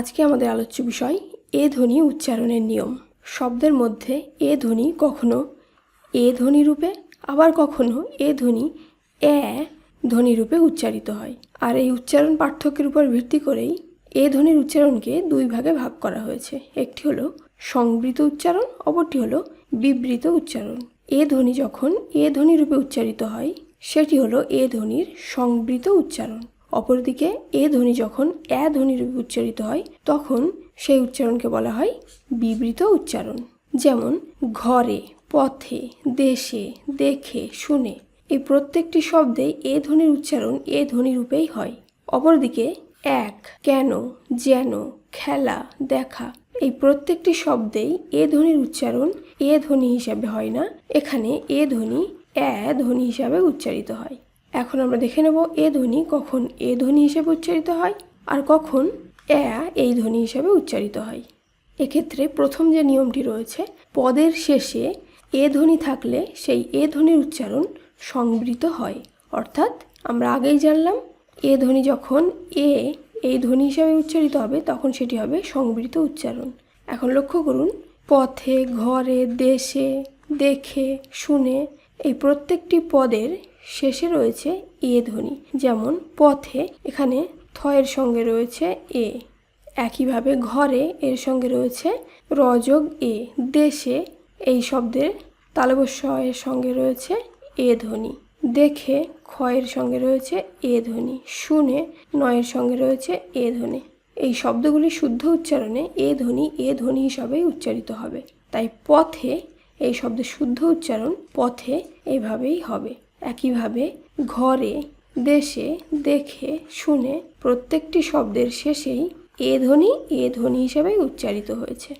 আজকে আমাদের আলোচ্য বিষয়, এ ধ্বনি উচ্চারণের নিয়ম। শব্দের মধ্যে এ ধ্বনি কখনো এ ধ্বনি রূপে, আবার কখনো এ ধ্বনি এ ধ্বনি রূপে উচ্চারিত হয়। আর এই উচ্চারণ পার্থক্যের উপর ভিত্তি করেই এ ধ্বনির উচ্চারণকে দুই ভাগে ভাগ করা হয়েছে। একটি হলো সংবৃত উচ্চারণ, অপরটি হলো বিবৃত উচ্চারণ। এ ধ্বনি যখন এ ধ্বনি রূপে উচ্চারিত হয়, সেটি হলো এ ধ্বনির সংবৃত উচ্চারণ। অপরদিকে এ ধ্বনি যখন এ ধ্বনি রূপে উচ্চারিত হয়, তখন সেই উচ্চারণকে বলা হয় বিবৃত উচ্চারণ। যেমন, ঘরে, পথে, দেশে, দেখে, শুনে। এই প্রত্যেকটি শব্দে এ ধ্বনির উচ্চারণ এ ধ্বনি রূপেই হয়। অপরদিকে এক, কেন, যেন, খেলা, দেখা। এই প্রত্যেকটি শব্দেই এ ধ্বনির উচ্চারণ এ ধ্বনি হিসাবে হয় না। এখানে এ ধ্বনি এ ধ্বনি হিসাবে উচ্চারিত হয়। এখন আমরা দেখে নেব এ ধ্বনি কখন এ ধ্বনি হিসেবে উচ্চারিত হয় আর কখন এ এই ধ্বনি হিসেবে উচ্চারিত হয়। এক্ষেত্রে প্রথম যে নিয়মটি রয়েছে, পদের শেষে এ ধ্বনি থাকলে সেই এ ধ্বনির উচ্চারণ সংবৃত হয়। অর্থাৎ আমরা আগেই জানলাম, এ ধ্বনি যখন এ, এই ধ্বনি হিসাবে উচ্চারিত হবে, তখন সেটি হবে সংবৃত উচ্চারণ। এখন লক্ষ্য করুন, পথে, ঘরে, দেশে, দেখে, শুনে এই প্রত্যেকটি পদের শেষে রয়েছে এ ধ্বনি, যেমন, পথে, এখানে থয়ের সঙ্গে রয়েছে এ। একইভাবে ঘরে এর সঙ্গে রয়েছে রযোগ এ। দেশে এই শব্দের তালবস্য এর সঙ্গে রয়েছে এ ধ্বনি। দেখে ক্ষয়ের সঙ্গে রয়েছে এ ধ্বনি। শুনে নয়ের সঙ্গে রয়েছে এ ধ্বনি। এই শব্দগুলি শুদ্ধ উচ্চারণে এ ধ্বনি এ ধ্বনি হিসাবেই উচ্চারিত হবে। তাই পথে এই শব্দের শুদ্ধ উচ্চারণ পথে এভাবেই হবে। একইভাবে ঘরে, দেশে, দেখে, শুনে প্রত্যেকটি শব্দের শেষেই এ ধ্বনি এ ধ্বনি হিসাবে উচ্চারিত হয়েছে।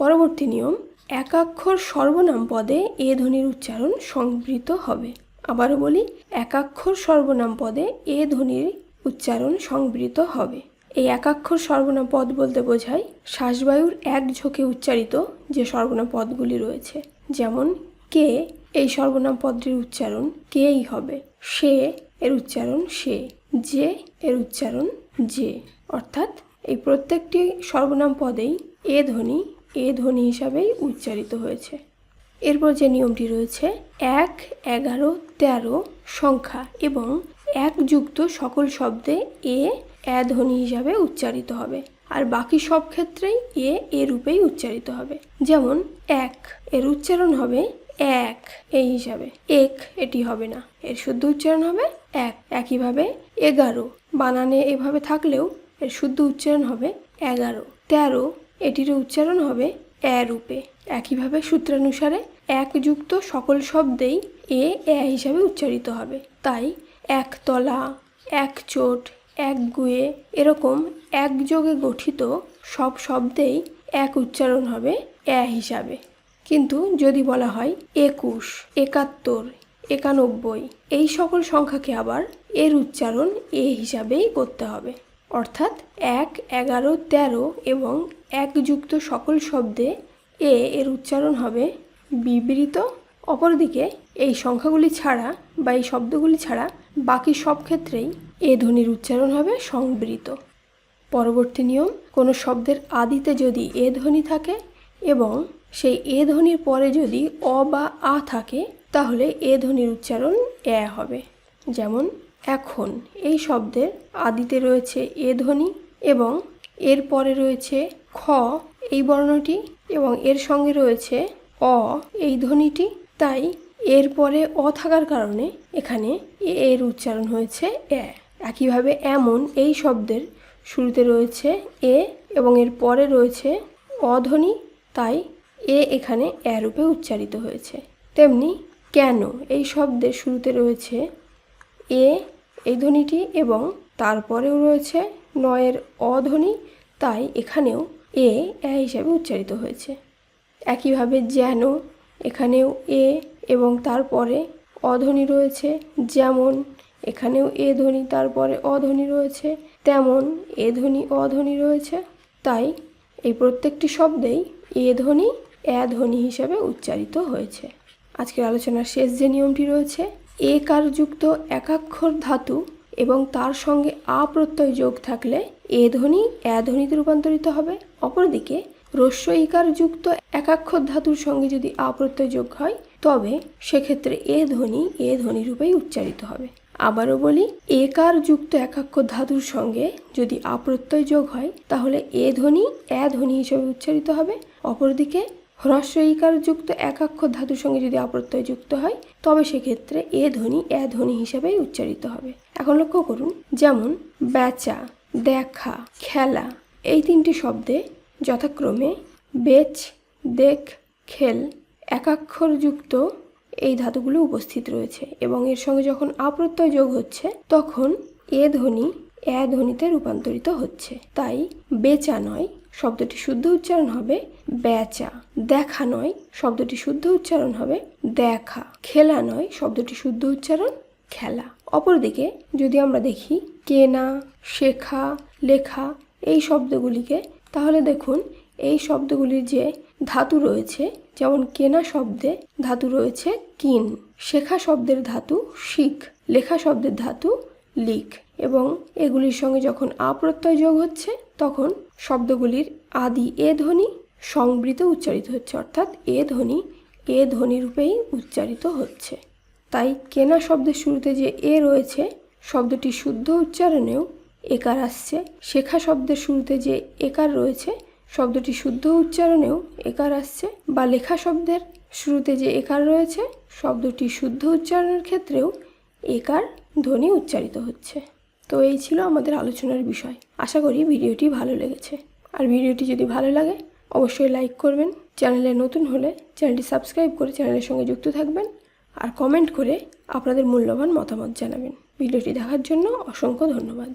পরবর্তী নিয়ম, একাক্ষর সর্বনাম পদে এ ধ্বনির উচ্চারণ সংবৃত হবে। আবারও বলি, একাক্ষর সর্বনাম পদে এ ধ্বনির উচ্চারণ সংবৃত হবে। এই একাক্ষর সর্বনাম পদ বলতে বোঝায় শ্বাসবায়ুর এক ঝোঁকে উচ্চারিত যে সর্বনাম পদগুলি রয়েছে, যেমন কে এই সর্বনাম পদটির উচ্চারণ কেই হবে? সে এর উচ্চারণ সে, যে এর উচ্চারণ যে। অর্থাৎ এই প্রত্যেকটি সর্বনাম পদেই এ ধ্বনি এ ধ্বনি হিসাবেই উচ্চারিত হয়েছে। এরপর যে নিয়মটি রয়েছে, এক, এগারো, তেরো সংখ্যা এবং এক যুক্ত সকল শব্দে এ এ ধ্বনি হিসাবে উচ্চারিত হবে। আর বাকি সব ক্ষেত্রেই এ এ রূপেই উচ্চারিত হবে। যেমন, এক, এর উচ্চারণ হবে এক, এই হিসাবে। এক, এটি হবে না। এর শুদ্ধ উচ্চারণ হবে এক। একইভাবে এগারো, বানানে এভাবে থাকলেও এর শুদ্ধ উচ্চারণ হবে এগারো। তেরো এটির উচ্চারণ হবে এ রূপে। একইভাবে সূত্রানুসারে একযুক্ত সকল শব্দেই এ এ হিসাবে উচ্চারিত হবে। তাই একতলা এক চোট, এক গুয়ে এরকম একযোগে গঠিত সব শব্দেই এক উচ্চারণ হবে এ হিসাবে। কিন্তু যদি বলা হয় একুশ, একাত্তর, একানব্বই, এই সকল সংখ্যাকে আবার এর উচ্চারণ এ হিসাবেই করতে হবে। অর্থাৎ এক, এগারো, তেরো এবং এক যুক্ত সকল শব্দে এ এর উচ্চারণ হবে বিবৃত। অপরদিকে এই সংখ্যাগুলি ছাড়া বা এই শব্দগুলি ছাড়া বাকি সব ক্ষেত্রেই এ ধ্বনির উচ্চারণ হবে সংবৃত। পরবর্তী নিয়ম, কোনো শব্দের আদিতে যদি এ ধ্বনি থাকে এবং সেই এ ধ্বনির পরে যদি অ বা আ থাকে, তাহলে এ ধ্বনির উচ্চারণ এ হবে। যেমন, এখন। এই শব্দের আদিতে রয়েছে এ ধ্বনি এবং এর পরে রয়েছে খ, এই বর্ণটি এবং এর সঙ্গে রয়েছে অ, এই ধ্বনিটি। তাই এর পরে অ থাকার কারণে এখানে এ এর উচ্চারণ হয়েছে এ। একইভাবে এমন এই শব্দের শুরুতে রয়েছে এ এবং এর পরে রয়েছে অধ্বনি তাই এ এখানে এ রূপে উচ্চারিত হয়েছে। তেমনি কেন এই শব্দের শুরুতে রয়েছে এ, এই ধ্বনিটি এবং তারপরেও রয়েছে নয়ের অধ্বনি তাই এখানেও এ এ হিসাবে উচ্চারিত হয়েছে। একইভাবে যেন এখানেও এ এবং তারপরে অধ্বনি রয়েছে, যেমন এখানেও এ ধ্বনি, তারপরে অধ্বনি রয়েছে, তেমন এ ধ্বনি অধ্বনি রয়েছে, তাই এই প্রত্যেকটি শব্দেই এ ধ্বনি এ ধ্বনি হিসাবে উচ্চারিত হয়েছে। আজকের আলোচনার শেষ যে নিয়মটি রয়েছে, এ কারযুক্ত একাক্ষর ধাতু এবং তার সঙ্গে আ প্রত্যয় যোগ থাকলে এ ধ্বনি এ ধ্বনিতে রূপান্তরিত হবে। অপরদিকে রস্য ইকার যুক্ত একাক্ষর ধাতুর সঙ্গে যদি আ প্রত্যয় যোগ হয়, তবে সেক্ষেত্রে এ ধ্বনি এ ধ্বনি রূপেই উচ্চারিত হবে। আবারও বলি একার যুক্ত একাক্ষর ধাতুর সঙ্গে যদি আপ্রত্যয় যোগ হয়, তাহলে এ ধ্বনি এ ধ্বনি হিসেবে উচ্চারিত হবে। অপরদিকে হ্রস্ব ইকার যুক্ত একাক্ষর ধাতুর সঙ্গে যদি আপ্রত্যয় যুক্ত হয়, তবে সেক্ষেত্রে এ ধ্বনি এ ধ্বনি হিসেবেই উচ্চারিত হবে। এখন লক্ষ্য করুন, যেমন বেচা, দেখা, খেলা, এই তিনটি শব্দে যথাক্রমে বেচ, দেখ, খেল একাক্ষর যুক্ত এই ধাতুগুলো উপস্থিত রয়েছে এবং এর সঙ্গে যখন আপ্রত্যয় যোগ হচ্ছে, তখন এ ধ্বনি এ ধ্বনিতে রূপান্তরিত হচ্ছে। তাই বেচা নয় শব্দটি শুদ্ধ উচ্চারণ হবে বেচা। দেখা নয়, শব্দটি শুদ্ধ উচ্চারণ হবে দেখা। খেলা নয়, শব্দটি শুদ্ধ উচ্চারণ খেলা। অপরদিকে যদি আমরা দেখি কেনা, শেখা, লেখা এই শব্দগুলিকে, তাহলে দেখুন এই শব্দগুলির যে ধাতু রয়েছে, যেমন কেনা শব্দে ধাতু রয়েছে কিন। শেখা শব্দের ধাতু শিখ, লেখা শব্দের ধাতু লিখ। এবং এগুলির সঙ্গে যখন আপ্রত্যয় যোগ হচ্ছে, তখন শব্দগুলির আদি এ ধ্বনি সংবৃত উচ্চারিত হচ্ছে, অর্থাৎ এ ধ্বনি এ ধ্বনি রূপেই উচ্চারিত হচ্ছে। তাই কেনা শব্দের শুরুতে যে এ রয়েছে, শব্দটি শুদ্ধ উচ্চারণেও একার আসছে। শেখা শব্দের শুরুতে যে একার রয়েছে, শব্দটি শুদ্ধ উচ্চারণেও একার আসছে। বা লেখা শব্দের শুরুতে যে একার রয়েছে, শব্দটি শুদ্ধ উচ্চারণের ক্ষেত্রেও একার ধ্বনি উচ্চারিত হচ্ছে। তো এই ছিল আমাদের আলোচনার বিষয়। আশা করি ভিডিওটি ভালো লেগেছে। আর ভিডিওটি যদি ভালো লাগে, অবশ্যই লাইক করবেন। চ্যানেলে নতুন হলে চ্যানেলটি সাবস্ক্রাইব করে চ্যানেলের সঙ্গে যুক্ত থাকবেন। আর কমেন্ট করে আপনাদের মূল্যবান মতামত জানাবেন। ভিডিওটি দেখার জন্য অসংখ্য ধন্যবাদ।